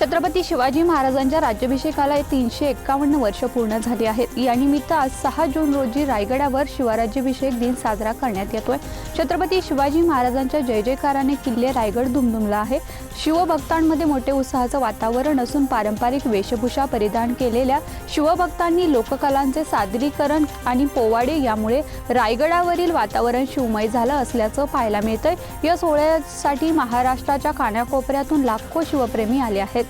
छत्रपती शिवाजी महाराजांच्या राज्याभिषेकाला तीनशे एक्कावन्न वर्ष पूर्ण झाली आहेत. यानिमित्त आज सहा जून रोजी रायगडावर शिवराज्याभिषेक दिन साजरा करण्यात येतोय. छत्रपती शिवाजी महाराजांच्या जय जयकाराने किल्ले रायगड दुमदुमला आहे. शिवभक्तांमध्ये मोठे उत्साहाचं वातावरण असून पारंपरिक वेशभूषा परिधान केलेल्या शिवभक्तांनी लोककलांचे सादरीकरण आणि पोवाडे यामुळे रायगडावरील वातावरण शिवमय झालं असल्याचं पाहायला मिळतंय. या सोहळ्यासाठी महाराष्ट्राच्या कानाकोपऱ्यातून लाखो शिवप्रेमी आले आहेत.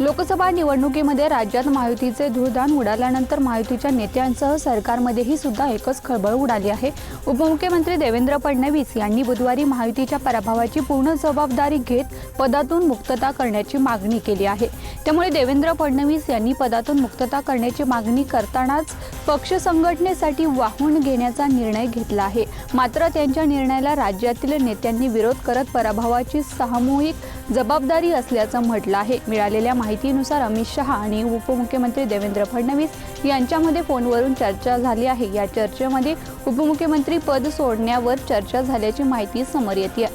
लोकसभा निवडणुकीमध्ये राज्यात महायुतीचे धुळदान उडाल्यानंतर महायुतीच्या नेत्यांसह सरकारमध्येही सुद्धा एकच खळबळ उडाली आहे. उपमुख्यमंत्री देवेंद्र फडणवीस यांनी बुधवारी महायुतीच्या पराभवाची पूर्ण जबाबदारी घेत पदातून मुक्तता करण्याची मागणी केली आहे. त्यामुळे देवेंद्र फडणवीस यांनी पदातून मुक्तता करण्याची मागणी करतानाच पक्ष संघटनेसाठी वाहून घेण्याचा निर्णय घेतला आहे. मात्र त्यांच्या निर्णयाला राज्यातील नेत्यांनी विरोध करत पराभवाची सामूहिक जबाबदारी असल्याचं म्हटलं आहे. मिळालेल्या माहितीनुसार अमित शहा आणि उपमुख्यमंत्री देवेंद्र फडणवीस यांच्यामध्ये फोनवरून चर्चा झाली आहे. या चर्चेमध्ये उपमुख्यमंत्री पद सोडण्यावर चर्चा झाल्याची माहिती समोर येते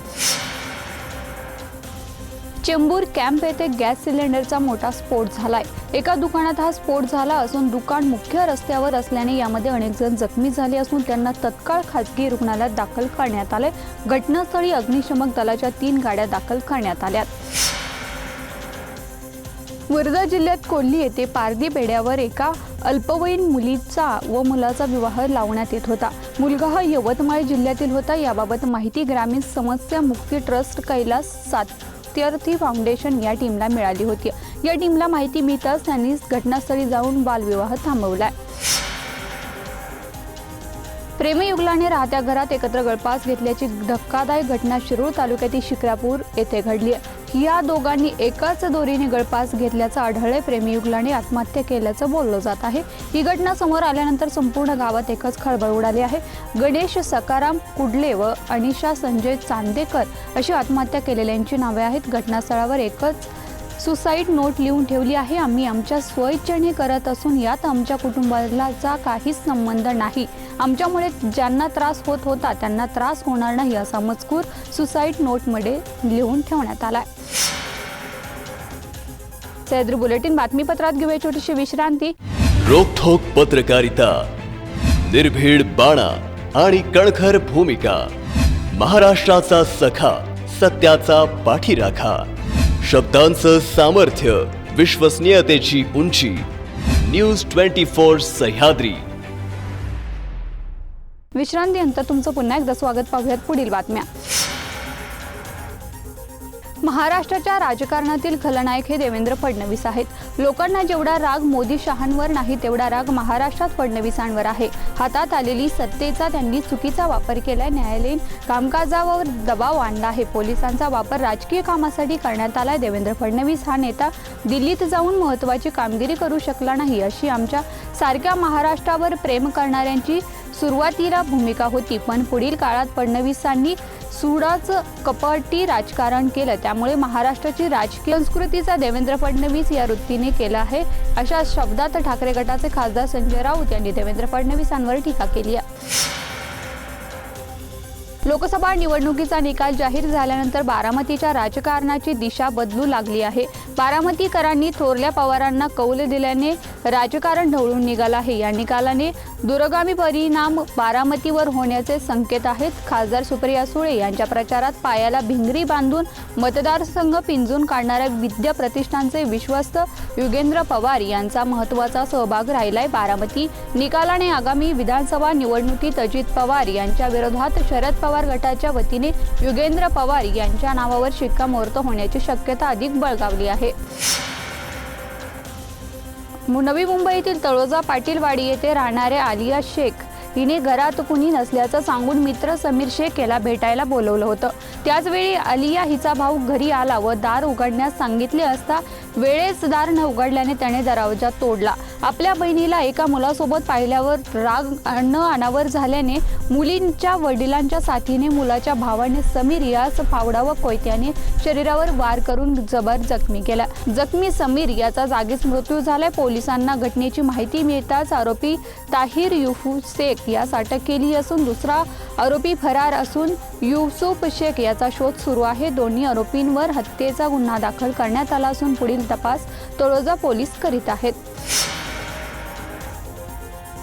चेंबूर कॅम्प येथे गॅस सिलेंडरचा मोठा स्फोट झालाय. एका दुकानात हा स्फोट झाला असून दुकान मुख्य रस्त्यावर असल्याने यामध्ये अनेक जण जखमी झाले असून त्यांना तत्काळ खासगी रुग्णालयात दाखल करण्यात आले घटनास्थळी अग्निशमक दलाच्या तीन गाड्या दाखल करण्यात आल्या वर्धा जिल्ह्यात कोल्ही येथे पारदी बेड्यावर एका अल्पवयीन मुलीचा व मुलाचा विवाह लावण्यात येत होता. मुलगा हा यवतमाळ जिल्ह्यातील होता. याबाबत माहिती ग्रामीण समस्या मुक्ती ट्रस्ट कैलास सात सात्यर्थी फाउंडेशन या टीमला मिळाली होती. या टीमला माहिती मिळताच त्यांनी घटनास्थळी जाऊन बालविवाह थांबवलाय. प्रेमयुगलाने राहत्या घरात एकत्र गळपास घेतल्याची धक्कादायक घटना शिरूर तालुक्यातील शिक्रापूर येथे घडली आहे. या दोघांनी एकाच दोरीने गळपास घेतल्याचं आढळले. प्रेमयुगलाने आत्महत्या केल्याचं बोललं जात आहे. ही घटना समोर आल्यानंतर संपूर्ण गावात एकच खळबळ उडाली आहे. गणेश सकाराम कुडले व अनिशा संजय चांदेकर अशी आत्महत्या केलेल्यांची नावे आहेत. घटनास्थळावर एकच सुसाईड नोट लिहून ठेवली आहे. आम्ही आमच्या स्वइच्छेने करत असून यात आमच्या कुटुंबालाचा काहीच संबंध नाही. आमच्यामुळे ज्यांना त्रास होत होता त्यांना त्रास होणार नाही असा मजकूर सुसाईड नोटमध्ये लिहून ठेवण्यात आला सह्याद्री बुलेटिन बातमीपत्रात घेऊया छोटीशी विश्रांती. रोखोक पत्रकारिता निर्भीड बाणा आणि कणखर भूमिका महाराष्ट्राचा सखा सत्याचा पाठीराखा. शब्दांचं सामर्थ्य विश्वसनीयतेची उंची. न्यूज ट्वेंटी फोर सह्याद्री विश्रांतीनंतर तुमचं पुन्हा एकदा स्वागत पाहूयात पुढील बातम्या. महाराष्ट्राच्या राजकारणातील खलनायक हे देवेंद्र फडणवीस आहेत. लोकांना जेवढा राग मोदी शहांवर नाही तेवढा राग महाराष्ट्रात फडणवीसांवर आहे. हातात आलेली सत्तेचा त्यांनी चुकीचा वापर केलाय. न्यायालयीन कामकाजावर दबाव आणला आहे. पोलिसांचा वापर राजकीय कामासाठी करण्यात आलाय. देवेंद्र फडणवीस हा नेता दिल्लीत जाऊन महत्वाची कामगिरी करू शकला नाही अशी आमच्या सारख्या महाराष्ट्रावर प्रेम करणाऱ्यांची सुरुवातीला भूमिका होती. पण पुढील काळात फडणवीसांनी सुडाच कपटी राजकारण केलं. त्यामुळे महाराष्ट्राची राजकीय संस्कृतीचा देवेंद्र फडणवीस या वृत्तीने केला आहे अशा शब्दात ठाकरे गटाचे खासदार संजय राऊत यांनी देवेंद्र फडणवीसांवर टीका केली आहे. लोकसभा निवडणुकीचा निकाल जाहीर झाल्यानंतर बारामतीच्या राजकारणाची दिशा बदलू लागली आहे. बारामतीकरांनी थोरल्या पवारांना कौल दिल्याने राजकारण ढवळून निघालं आहे. या निकालाने दूरगामी परिणाम बारामतीवर होण्याचे संकेत आहेत. खासदार सुप्रिया सुळे यांच्या प्रचारात पायाला भिंगरी बांधून मतदारसंघ पिंजून काढणाऱ्या विद्या प्रतिष्ठानचे विश्वस्त युगेंद्र पवार यांचा महत्त्वाचा सहभाग राहिलाय बारामती निकालाने आगामी विधानसभा निवडणुकीत अजित पवार यांच्या विरोधात शरद पवार पवार गटाच्या वतीने युगेंद्र पवार यांच्या नावावर शिक्कामोर्तब होण्याची शक्यता अधिक बळगावली आहे. नवी मुंबईतील तळोजा पाटीलवाडी येथे राहणाऱ्या आलिया शेख हिने घरात कुणी नसल्याचं सांगून मित्र समीर शेख याला भेटायला बोलवलं होतं. त्याचवेळी अलिया हिचा भाऊ घरी आला व दार उघडण्यास सांगितले असता वेळेस दार न उघडल्याने त्याने दरवाजा तोडला. आपल्या बहिणीला एका मुलासोबत पाहिल्यावर राग न अनावर झाल्याने मुलींच्या वडिलांच्या साथीने मुलाच्या भावाने समीर यास फावडा व कोयत्याने शरीरावर वार करून जबर जखमी केला. जखमी समीर याचा जागीच मृत्यू झालाय. पोलिसांना घटनेची माहिती मिळताच आरोपी ताहिर युफू शेख यास अटक केली असून दुसरा आरोपी फरार असून युसुफ शेख याचा शोध सुरू आहे. दोन्ही आरोपींवर हत्येचा गुन्हा दाखल करण्यात आला असून पुढील तपास तळोजा पोलीस करीत आहेत.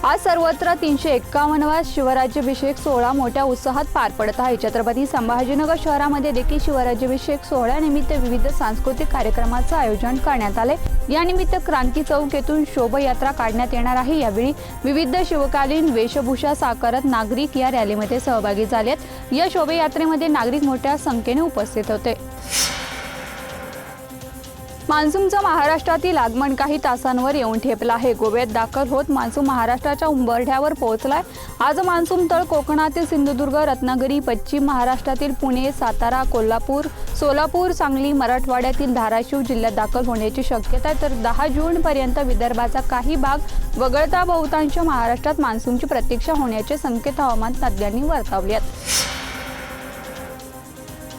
आज सर्वत्र तीनशे एक्कावन्नवा शिवराज्याभिषेक सोहळा मोठ्या उत्साहात पार पडत आहे. छत्रपती संभाजीनगर शहरामध्ये देखील शिवराज्याभिषेक सोहळ्यानिमित्त विविध सांस्कृतिक कार्यक्रमाचं आयोजन करण्यात आले यानिमित्त क्रांती चौक येथून शोभायात्रा काढण्यात येणार आहे. यावेळी विविध शिवकालीन वेशभूषा साकारत नागरिक या रॅलीमध्ये सहभागी झालेत. या शोभायात्रेमध्ये नागरिक मोठ्या संख्येने उपस्थित होते. मान्सूनचं महाराष्ट्रातील आगमन काही तासांवर येऊन ठेपलं आहे. गोव्यात दाखल होत मान्सून महाराष्ट्राच्या उंबरठ्यावर पोहोचलाय. आज मान्सून तळ कोकणातील सिंधुदुर्ग रत्नागिरी पश्चिम महाराष्ट्रातील पुणे सातारा कोल्हापूर सोलापूर सांगली मराठवाड्यातील धाराशिव जिल्ह्यात दाखल होण्याची शक्यता आहे. तर दहा जून पर्यंत विदर्भाचा काही भाग वगळता बहुतांश महाराष्ट्रात मान्सूनची प्रतीक्षा होण्याचे संकेत हवामान तज्ज्ञांनी वर्तवले आहेत.